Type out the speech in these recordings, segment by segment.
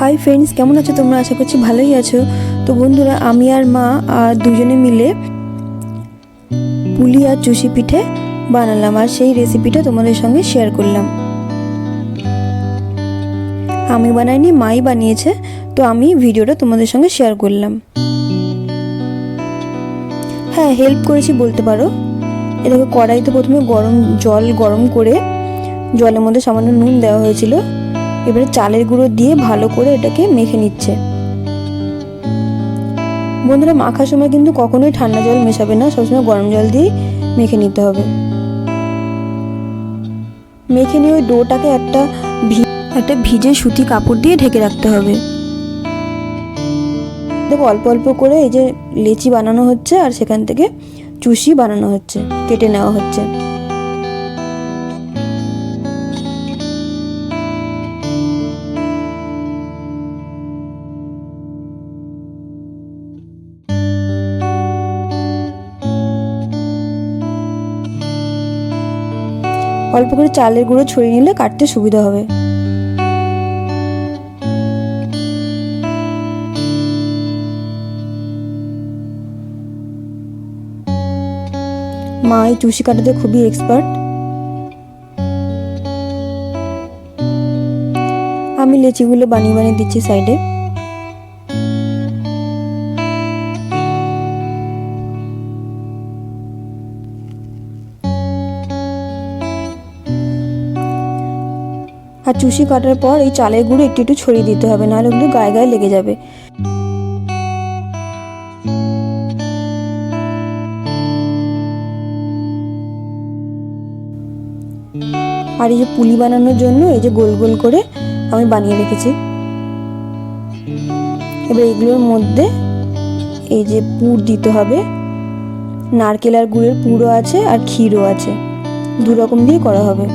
Hi friends কেমন আছো তোমরা? আশা করছি ভালোই আছো। তো বন্ধুরা, আমি আর মা আর দুজনে মিলে পুলি আর চুষি পিঠে বানালাম আর সেই রেসিপিটা তোমাদের সঙ্গে শেয়ার করলাম। আমি বানাইনি, মাই বানিয়েছে, তো আমি ভিডিওটা তোমাদের সঙ্গে শেয়ার করলাম। হ্যাঁ হেল্প করেছি বলতে পারো। এ দেখো, কড়াইতে প্রথমে গরম, জল গরম করে জলের মধ্যে সামান্য নুন দেওয়া হয়েছিল। এবারে চালের গুঁড়ো দিয়ে ভালো করে এটাকে মেখে নিচ্ছে। বন্ধুরা, মাখার সময় কিন্তু কখনোই ঠান্ডা জল মেশাবে না, সবসময় গরম জল দিয়েই মেখে নিতে হবে। মেখে নিয়ে ওই ডোটাকে একটা একটা ভিজে সুতি কাপড় দিয়ে ঢেকে রাখতে হবে। দেখো, অল্প অল্প করে এই যে লেচি বানানো হচ্ছে আর সেখান থেকে চুষি বানানো হচ্ছে, কেটে নেওয়া হচ্ছে। অল্প করে চালের গুঁড়ো ছড়িয়ে নিলে কাটতে সুবিধা হবে। মা, এই চুষি কাটাতে খুবই এক্সপার্ট আমি লেচিগুলো বানিয়ে বানিয়ে দিচ্ছি সাইডে আর চুষি কাটার পর এই চালের গুঁড়ো একটু একটু ছড়িয়ে দিতে হবে, নাহলে ওগুলো গায়ে গায়ে লেগে যাবে। আর এই যে পুলি বানানোর জন্য এই যে গোল গোল করে আমি বানিয়ে রেখেছি। এবার এগুলোর মধ্যে এই যে পুর দিতে হবে। নারকেল আর গুড়ের পুরো আছে আর ক্ষীরও আছে। দু রকম দিয়ে করা হবে।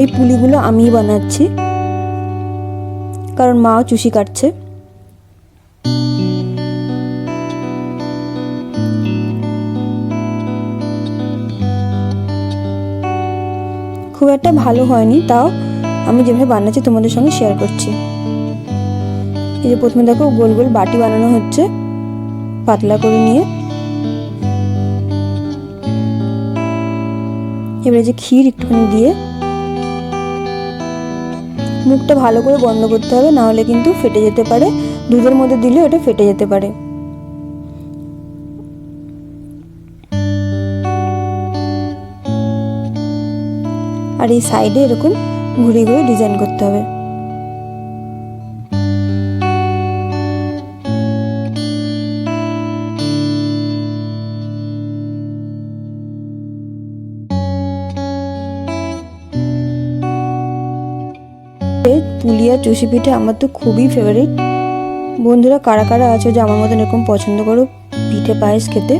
এই পুলিগুলো আমিই বানাচ্ছি। কারণ মাও চুষি কাটছে। খুব একটা ভালো হয়নি, তাও আমি যেভাবে বানাচ্ছি তোমাদের সঙ্গে শেয়ার করছি। এই যে প্রথমে দেখো গোল গোল বাটি বানানো হচ্ছে, পাতলা করে নিয়ে। এবারে যে ক্ষীর একটুখানি দিয়ে মুখটা ভালো করে বন্ধ করতে হবে, না হলে কিন্তু ফেটে যেতে পারে। দুধের মধ্যে দিলে ওটা ফেটে যেতে পারে। আর এই সাইডে এরকম ঘুরে ঘুরে ডিজাইন করতে হবে। পুলিয়া চুষি পিঠে আমার তো খুবই ফেভারিট বন্ধুরা, কারা কারা আছে যে আমার মতন এরকম পছন্দ করো পিঠে পায়েস খেতে?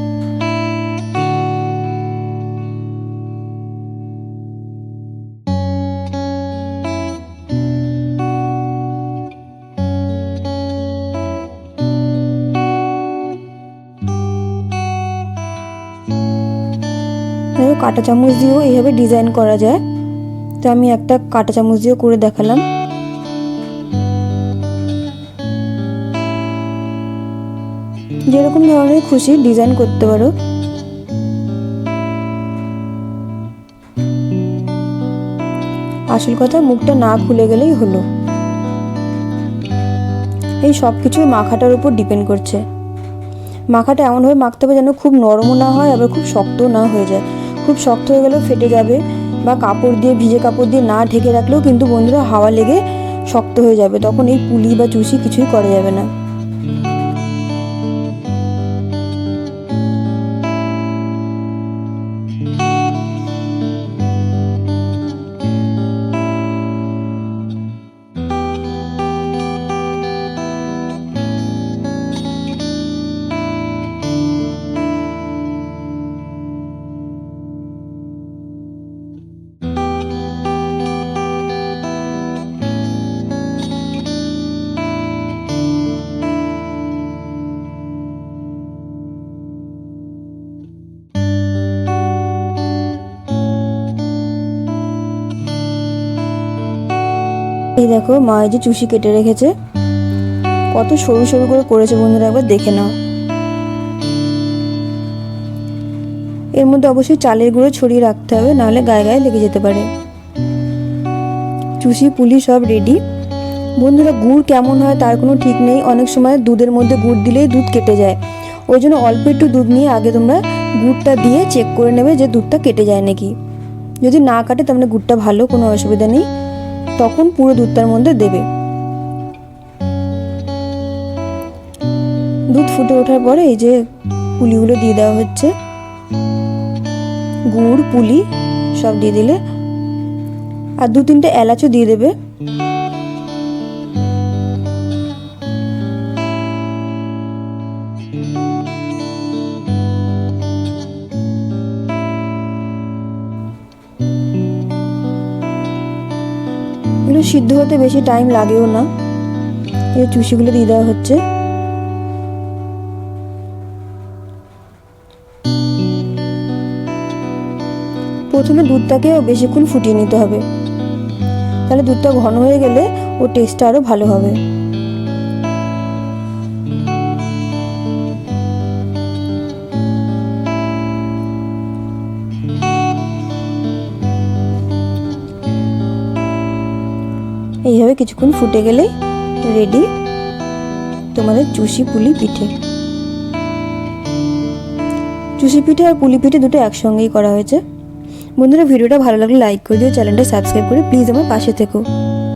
কাঁটা চামচ দিয়েও এইভাবে ডিজাইন করা যায়। তো আমি একটা কাঁটা চামচ দিয়েও করে দেখালাম। যেরকম ধরনের খুশি ডিজাইন করতে পারো। আসল কথা, মুখটা না খুলে গেলেই হলো। এই সব কিছুই মাখাটার উপর ডিপেন্ড করছে। মাখাটা এমনভাবে মাখতে হবে যেন খুব নরমও না হয়, আবার খুব শক্তও না হয়ে যায়। খুব শক্ত হয়ে গেলেও ফেটে যাবে বা কাপড় দিয়ে, ভিজে কাপড় দিয়ে না ঢেকে রাখলেও কিন্তু বন্ধুরা হাওয়া লেগে শক্ত হয়ে যাবে। তখন এই পুলি বা চুষি কিছুই করা যাবে না। দেখো মা এই যে চুষি কেটে রেখেছে। কত সরু সরু করে করেছে বন্ধুরা, একবার দেখে নাও। এর মধ্যে অবশ্যই চালের গুঁড়ো ছড়িয়ে রাখতে হবে, নাহলে গায়ে গায়ে লেগে যেতে পারে। চুষি, পুলি সব রেডি বন্ধুরা, গুড় কেমন হয় তার কোনো ঠিক নেই। অনেক সময় দুধের মধ্যে গুড় দিলেই দুধ কেটে যায়। ওই জন্য অল্প একটু দুধ নিয়ে আগে তোমরা গুড়টা দিয়ে চেক করে নেবে যে দুধটা কেটে যায় নাকি। যদি না কাটে তার মানে গুড়টা ভালো, কোনো অসুবিধা নেই। তখন পুরো দুধটার মধ্যে দেবে। দুধ ফুটে ওঠার পরে এই যে পুলিগুলো দিয়ে দেওয়া হচ্ছে, গুড়, পুলি সব দিয়ে দিলে, আর দু তিনটে এলাচও দিয়ে দেবে। সিদ্ধ হতে বেশি টাইম লাগেও না। এই চুষিগুলো দিয়ে দেওয়া হচ্ছে। প্রথমে দুধটাকে বেশিক্ষণ ফুটিয়ে নিতে হবে। তাহলে দুধটা ঘন হয়ে গেলে ওর টেস্টটা আরও ভালো হবে। এইভাবে কিছুক্ষণ ফুটে গেলেই রেডি তোমাদের চুষি পুলি পিঠে। চুষি পিঠে আর পুলি পিঠে দুটো একসঙ্গেই করা হয়েছে। বন্ধুরা, ভিডিওটা ভালো লাগলে লাইক করে দিও চ্যানেলটা সাবস্ক্রাইব করে প্লিজ আমার পাশে থেকো।